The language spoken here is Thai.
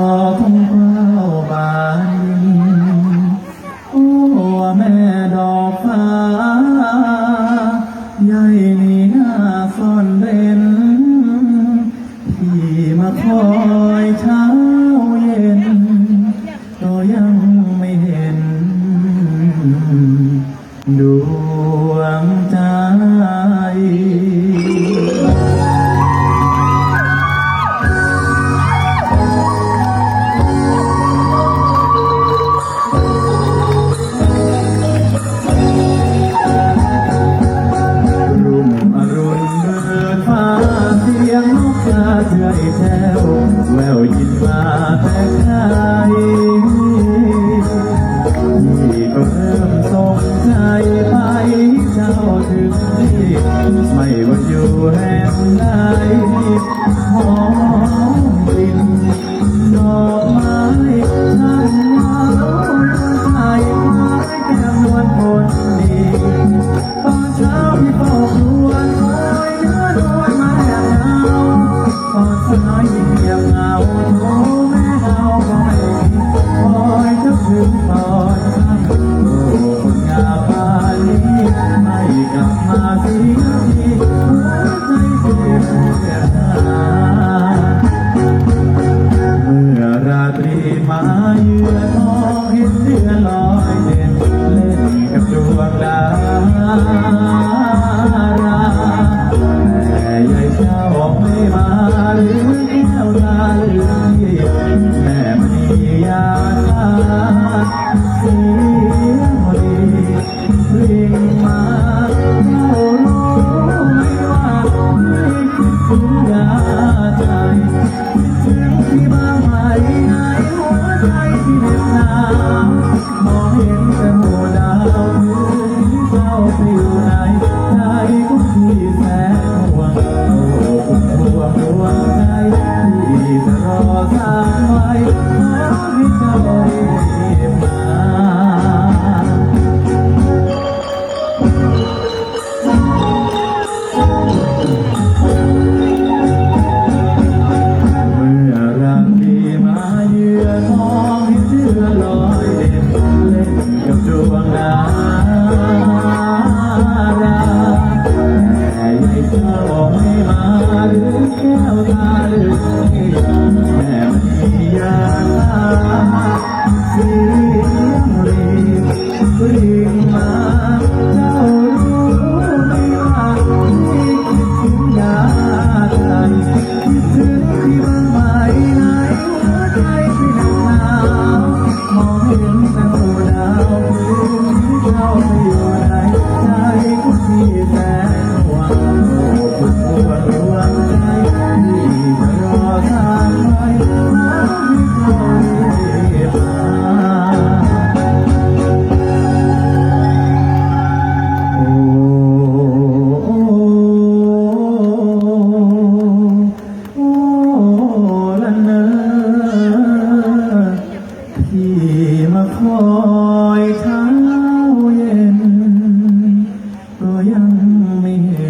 แม่ดอกคงเฝ้าบาน ข้าเถื่อยแถวแววยินมาแต่ไกลนี่ก็เริ่มสงสัยไปเจ้าถึงที่ไม่ว่าอยู่แห่งใดหอม ตอนโอ้คนงามปานนี้ไม่กลับมาเสียทีหัวใจเจ็บเสียดายเมื่อราตรีมาเยือนมองเห็นเดือนลอยเด่นเล่นกับดวงดาวราแต่ยายเจ้าไม่มาหรือแก้วตาลืมที่ เสี mình